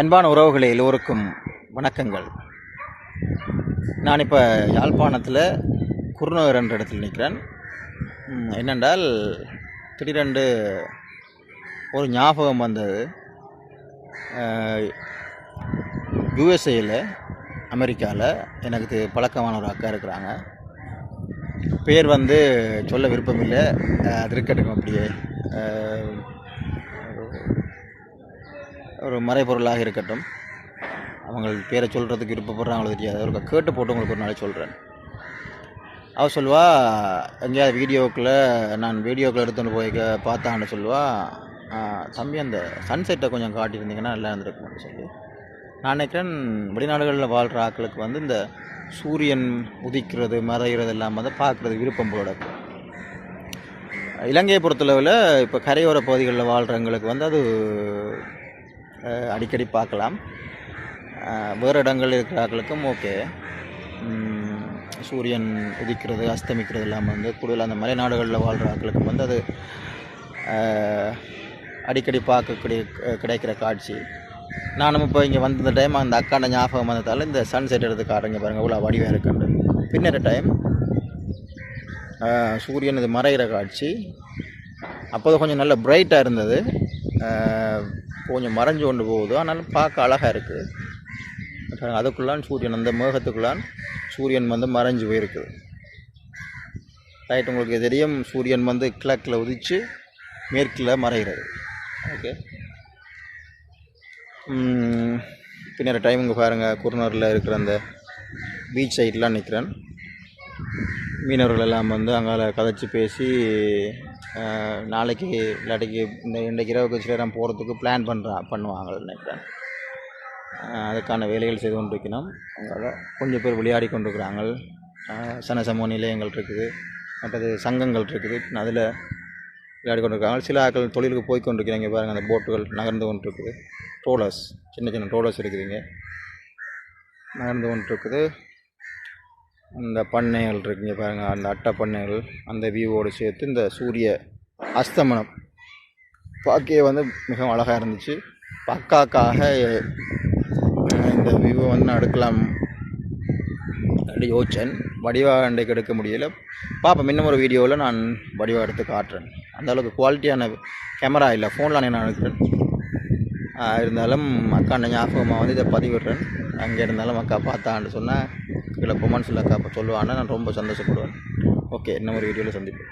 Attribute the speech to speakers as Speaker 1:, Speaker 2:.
Speaker 1: அன்பான உறவுகளை எல்லோருக்கும் வணக்கங்கள். நான் இப்போ யாழ்ப்பாணத்தில் குருநகர் என்ற இடத்தில் நிற்கிறேன் என்னென்றால் திடீரென்று ஒரு ஞாபகம் வந்தது. யுஎஸ்ஏயில் அமெரிக்காவில் எனக்கு பழக்கமான ஒரு அக்கா இருக்கிறாங்க. பேர் வந்து சொல்ல விருப்பமில்லை. அது இருக்கட்டும் அப்படியே. ஒரு- மறைபொருளாக இருக்கட்டும். அவங்க பேரை சொல்கிறதுக்கு விருப்பப்படுறாங்களோ தெரியாது. அவருக்கு கேட்டு போட்டு உங்களுக்கு ஒரு நாளைக்கு சொல்கிறேன் அவள் சொல்லுவா எங்கேயாவது வீடியோக்குள்ளே நான் வீடியோக்குள்ள எடுத்துகிட்டு போய் பார்த்தான்னு சொல்லுவா. தம்பி அந்த சன்செட்டை கொஞ்சம் காட்டியிருந்தீங்கன்னா நல்லா இருந்திருக்கும்னு சொல்லி. நான் நினைக்கிறேன் வெளிநாடுகளில் வாழ்கிற ஆட்களுக்கு வந்து இந்த சூரியன் உதிக்கிறது மறைகிறது எல்லாம் வந்து பார்க்குறது விருப்பம் போல இலங்கையை பொறுத்தளவில் இப்போ கரையோர பகுதிகளில் வாழ்கிறவங்களுக்கு வந்து அது அடிக்கடி பார்க்கலாம். வேறு இடங்கள் இருக்கிறார்களுக்கும் ஓகே. சூரியன் உதிக்கிறது அஸ்தமிக்கிறது இல்லாமல் வந்து கூடுதல் அந்த மலைநாடுகளில் வாழ்கிற வந்து அது அடிக்கடி பார்க்கக்கூடிய கிடைக்கிற காட்சி. நானும் இப்போ இங்கே வந்த டைம் அந்த அக்காண்ட ஞாபகம் வந்ததால் இந்த சன்செட் எடுத்து காட்டுறீங்க பாருங்கள் இவ்வளோ வடிவாக இருக்குன்னு பின்னர் டைம் சூரியன் இது மறைகிற காட்சி. அப்போது கொஞ்சம் நல்ல பிரைட்டாக இருந்தது. கொஞ்சம் மறைஞ்சு கொண்டு போகுது. ஆனாலும் பார்க்க அழகாக இருக்குது அதுக்குள்ளான் சூரியன் அந்த மேகத்துக்குள்ளான் சூரியன் வந்து மறைஞ்சு போயிருக்குது ரைட் உங்களுக்கு தெரியும் சூரியன் வந்து கிழக்கில் உதிச்சு மேற்கில் மறைகிறது. ஓகே. பின்னர் டைமுங்க பாருங்கள் குருநூரில் இருக்கிற அந்த பீச் சைட்லாம் நிற்கிறேன் மீனவர்கள் எல்லாம் வந்து அங்கால கதைச்சி பேசி நாளைக்கு இல்லாட்டிக்கு இந்த இன்றைக்கு இரவுக்கு சில நேரம் போகிறதுக்கு பிளான் பண்ணுறா பண்ணுவாங்க நினைக்கிறேன். அதுக்கான வேலைகள் செய்து கொண்டிருக்கணும் அங்கால கொஞ்சம் பேர் விளையாடி கொண்டிருக்கிறாங்க. சன சமூக நிலையங்கள் இருக்குது மற்றது சங்கங்கள் இருக்குது. அதில் விளையாடி கொண்டிருக்காங்க சில ஆட்கள் தொழிலுக்கு போய் கொண்டிருக்கிறாங்க. பாருங்கள் அந்த போட்டுகள் நகர்ந்து கொண்டிருக்குது. ட்ரோலர்ஸ் சின்ன சின்ன ட்ரோலர்ஸ் இருக்குதுங்க நகர்ந்து கொண்டிருக்குது. இந்த பண்ணைகள் இருக்குங்க பாருங்க அந்த அட்டை பண்ணைகள் அந்த வியூவோடு சேர்த்து இந்த சூரிய அஸ்தமனம். பார்க்கவே வந்து மிகவும் அழகாக இருந்துச்சு. பக்காக்காக இந்த வியூவை வந்து நான் எடுக்கலாம் அப்படி யோசிச்சேன். வடிவாக அன்றைக்கு எடுக்க முடியல. பார்ப்போம் இன்னும் ஒரு வீடியோவில் நான் வடிவாக எடுத்து காட்டுறேன். அந்தளவுக்கு குவாலிட்டியான கேமரா இல்லை ஃபோனில் நான் எடுக்கிறேன். இருந்தாலும் அக்கா ஞாபகமாக வந்து இதை பதிவிடுறேன். அங்கே இருந்தாலும் அக்கா பார்த்தான்னு சொன்னால் கீழே கொமெண்ட்ஸில் அக்கா சொல்லுவான்னு நான் ரொம்ப சந்தோஷப்படுவேன். ஓகே இன்னும் ஒரு வீடியோவில் சந்திப்போம்.